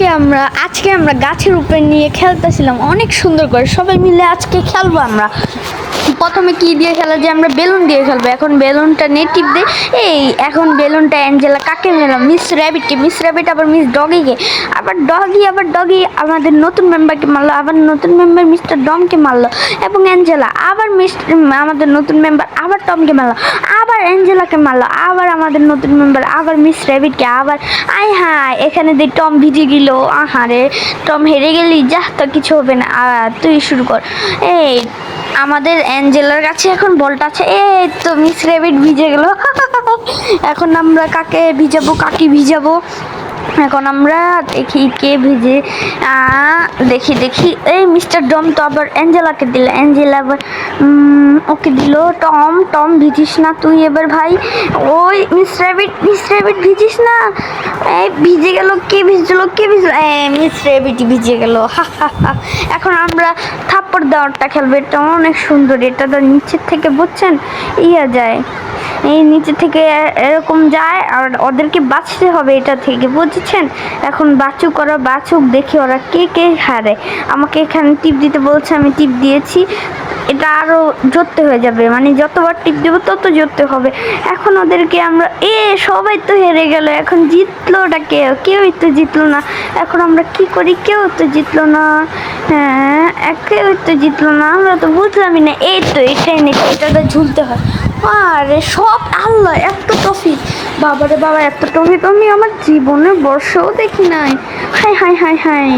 আজকে আমরা আজকে আমরা গাছের উপরে নিয়ে খেলতেছিলাম। অনেক সুন্দর করে। সবাই মিলে আজকে খেলব আমরা। প্রথমে কি দিয়ে খেলা? যে আমরা বেলুন দিয়ে খেলব। এখন বেলুনটা নেটিভ দিয়ে এই, এখন বেলুনটা অ্যাঞ্জেলা কাকে মেলাম মিস র্যাবিটকে। মিস র্যাবিট আবার মিস ডগিকে। আবার ডগি আবার ডগি আমাদের নতুন মেম্বারকে মারলো। আবার নতুন মেম্বার মিস্টার ডমকে মারলো এবং অ্যাঞ্জেলা। আবার মিস আমাদের নতুন মেম্বার আবার টমকে মারলো। আবার অ্যাঞ্জেলাকে মারলো। আবার আমাদের নতুন মেম্বার আবার মিস র্যাবিটকে আবার, আয় হ্যাঁ এখানে দিয়ে টম ভিজে গেল আহা রে টম হেরে গেলি যা তো কিছু হবে না তুই শুরু কর। এই, আমাদের অ্যাঞ্জেলার কাছে এখন বলটা আছে, এই তো মিস রেবিট ভিজে গেল। এখন আমরা কাকে ভিজাবো কাকে ভিজাবো? এখন আমরা দেখি কে ভিজে দেখি দেখি। এই মিস্টার ডম তো আবার অ্যাঞ্জেলাকে দিল। অ্যাঞ্জেলা আবার ওকে দিল, টম টম, ভিজিস না তুই এবার ভাই? ওই মিস রেবিট মিস রেবিট ভিজিস না? এই ভিজে গেল, কে ভিজলো কে ভিজলো? মিস রেবিট ভিজে গেল। এখন আমরা থাপ্পড় দেওয়ারটা খেলব। এটা অনেক সুন্দর, এটা তো নিচের থেকে বুঝছেন? ইয়া যায়। এই নিচে থেকে এরকম যায় আর ওদেরকে বাঁচতে হবে এটা থেকে, বুঝেছেন? এখন বাছুক ওরা বাছুক, দেখি ওরা কে কে হারে। আমাকে এখানে টিপ দিতে বলছে, আমি টিপ দিয়েছি। এটা আরও জোরতে হয়ে যাবে মানে যতবার টিপ দেবো তত জোরতে হবে। এখন ওদেরকে আমরা, এ, সবাই তো হেরে গেল, এখন জিতলো ওটা কেউ? কেউই তো জিতলো না। এখন আমরা কি করি? কেউ তো জিতলো না। হ্যাঁ কেউ তো জিতলো না। আমরা তো বুঝলামই না, এই তো এটাই এটা তো ঝুলতে হয়। আরে সব আল্লাহ এত টফি বাবারে, বাবা এত টফি তো আমি আমার জীবনে বর্ষও দেখি নাই। Hi hi hi hi.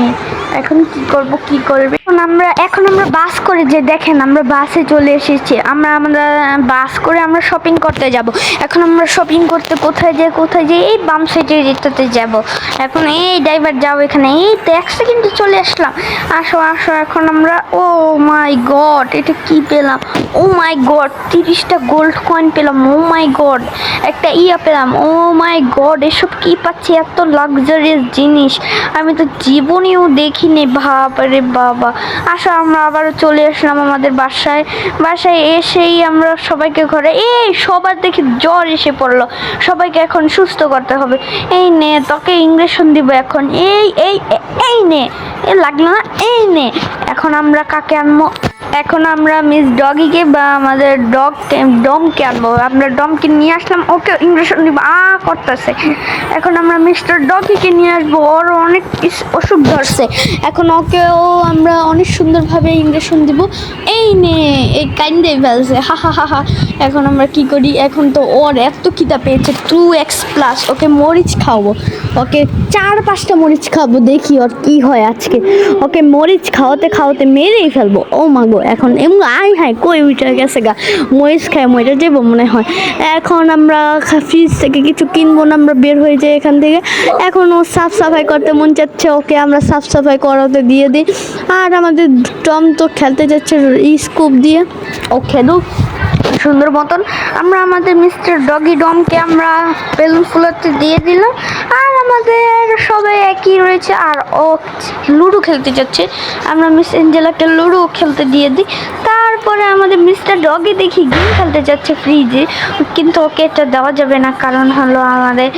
এখন কি করব, কি করবে? এখন আমরা এখন আমরা বাস করে যে দেখেন, আমরা বাসে চলে এসেছি। আমরা আমরা বাস করে আমরা শপিং করতে যাব। এখন আমরা শপিং করতে কোথায় যাই কোথায় যাই এই বাম সাইডে যেতে যাব। এখন এই ড্রাইভার যাও এখানে। এই তো সেকেন্ডে চলে আসলাম। আসো আসো, এখন আমরা, ও মাই গড এটা কি পেলাম? ও মাই গড তিরিশটা গোল্ড কয়েন পেলাম। ও মাই গড একটা ইয়া পেলাম। ও মাই গড এসব কি পাচ্ছি? এত লাক্সারিয়াস জিনিস। আমি তো জীবনেও দেখিনি বাবারে বাবা। আসো, আমরা আবারও চলে আসলাম আমাদের বাসায়। বাসায় এসেই আমরা সবাইকে ঘরে, এই সবার দেখি জ্বর এসে পড়ল। সবাইকে এখন সুস্থ করতে হবে। এই নে, তোকে ইংরেশন দিব এখন। এই এই এই নে। এ লাগল না? এই নে। এখন আমরা কাকে আনব? এখন আমরা মিস ডগিকে বা আমাদের ডগ ডমকে আনব। আমরা ডমকে নিয়ে আসলাম ওকে ইংলিশ আ, করতেছে। এখন আমরা মিস্টার ডগিকে নিয়ে আসব। ওর অনেক অসুখ ধরছে। এখন ওকেও আমরা অনেক সুন্দরভাবে ইংরেশন দিব এই নে এই কাইন্দে ফেলছে। হা হা হা হা। এখন আমরা কি করি? এখন তো ওর এত কিতা পেয়েছে টু এক্স প্লাস ওকে মরিচ খাওয়াবো। ওকে চার পাঁচটা মরিচ খাওয়াবো, দেখি ওর কি হয় আজকে। ওকে মরিচ খাওয়াতে খাওয়াতে মেরেই ফেলব। ও মাগো এখন এমন আয় হায়, কই উঠে গেছে গা? মরিচ খায়, মরিচ যাব মনে হয়। এখন আমরা ফ্রিজ থেকে কিছু কিনবো না, আমরা বের হয়ে যাই এখান থেকে। এখন ও সাফ সাফাই করতে মন চাচ্ছে, ওকে আমরা সাফ সাফাই করাতে দিয়ে দিই। আর আমাদের টম তো খেলতে যাচ্ছে, স্কুপ দিয়ে। ও খেলুক সুন্দর মতন। আমরা আমাদের মিস্টার ডগি ডমকে আমরা বেলুন ফুলাতে দিয়ে দিলাম। আমাদের সবাই একই রয়েছে আর ও লুডো খেলতে যাচ্ছে। আমরা মিস এঞ্জেলাকে লুডো খেলতে দিয়ে দিই। তারপরে আমাদের মিস্টার ডগি দেখি গেম খেলতে যাচ্ছে ফ্রিজে। কিন্তু ওকে এটা দেওয়া যাবে না, কারণ হলো আমাদের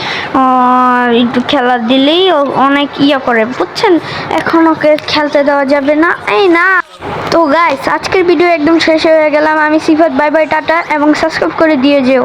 একটু খেলা দিলেই ও অনেক ইয়ে করে, বুঝছেন? এখন ওকে খেলতে দেওয়া যাবে না। এই না। তো গাইস আজকের ভিডিও একদম শেষ হয়ে গেলাম। আমি সিফাত, বাই বাই, টাটা, এবং সাবস্ক্রাইব করে দিয়ে যেও।